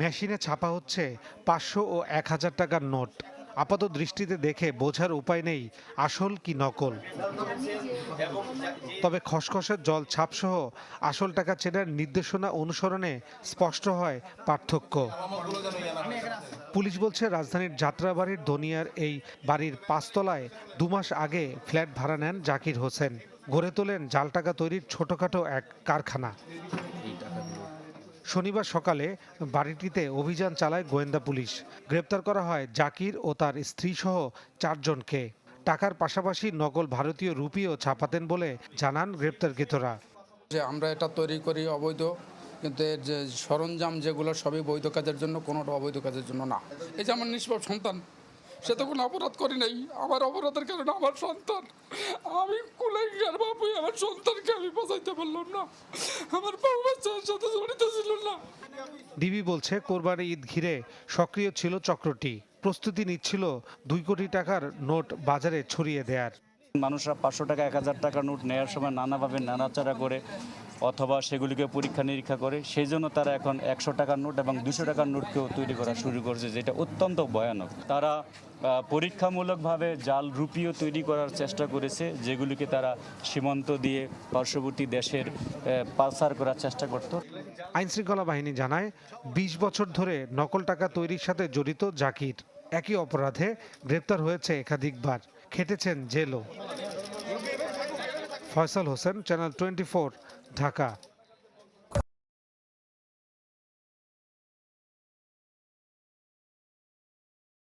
মেশিনে ছাপা হচ্ছে পাঁচশো ও এক হাজার টাকার নোট। আপাত দৃষ্টিতে দেখে বোঝার উপায় নেই, আসল কি নকল। তবে খসখসের জল ছাপসহ আসল টাকা চেনার নির্দেশনা অনুসরণে স্পষ্ট হয় পার্থক্য। পুলিশ বলছে, রাজধানীর যাত্রাবাড়ির দনিয়ার এই বাড়ির পাঁচতলায় দু মাস আগে ফ্ল্যাট ভাড়া নেন জাকির হোসেন। গড়ে তোলেন জাল টাকা তৈরির ছোটখাটো এক কারখানা। শনিবার সকালে বাড়িটিতে অভিযান চালায় গোয়েন্দা পুলিশ। গ্রেপ্তার করা হয় জাকির ও তার স্ত্রীসহ চারজনকে। টাকার পাশাপাশি নকল ভারতীয় রুপিও ছাপাতেন বলে জানান গ্রেপ্তারকৃতরা। যে আমরা এটা তৈরি করি অবৈধ, কিন্তু এর যে সরঞ্জাম যেগুলো সবই বৈধ কাজের জন্য, কোনোটা অবৈধ কাজের জন্য না। এই যে আমার নিষ্পাপ সন্তান, সে তো কোনো অপরাধ করি নাই। আমার অপরাধের কারণে আমার সন্তান পারলাম না। আমার সাথে জড়িত না। ডিবি বলছে, কোরবানি ঈদ ঘিরে সক্রিয় ছিল চক্রটি। প্রস্তুতি নিচ্ছিল দুই কোটি টাকার নোট বাজারে ছড়িয়ে দেয়ার। মানুষরা পাঁচশো টাকা, এক হাজার টাকা নোট নেওয়ার সময় নানাভাবে নাড়াচাড়া করে অথবা সেগুলিকে পরীক্ষা নিরীক্ষা করে। সেই জন্য তারা এখন একশো টাকার নোট এবং দুশো টাকার নোটকেও তৈরি করা শুরু করছে, যেটা অত্যন্ত ভয়ানক। তারা পরীক্ষামূলকভাবে জাল রুপিও তৈরি করার চেষ্টা করেছে, যেগুলিকে তারা সীমান্ত দিয়ে পার্শ্ববর্তী দেশের পাচার করার চেষ্টা করত। আইনশৃঙ্খলা বাহিনী জানায় ২০ বছর ধরে নকল টাকা তৈরির সাথে জড়িত জাকির। একই অপরাধে গ্রেপ্তার হয়েছে একাধিকবার। খেটেছেন জেলো ফয়সাল হোসেন চ্যানেল টোয়েন্টি ঢাকা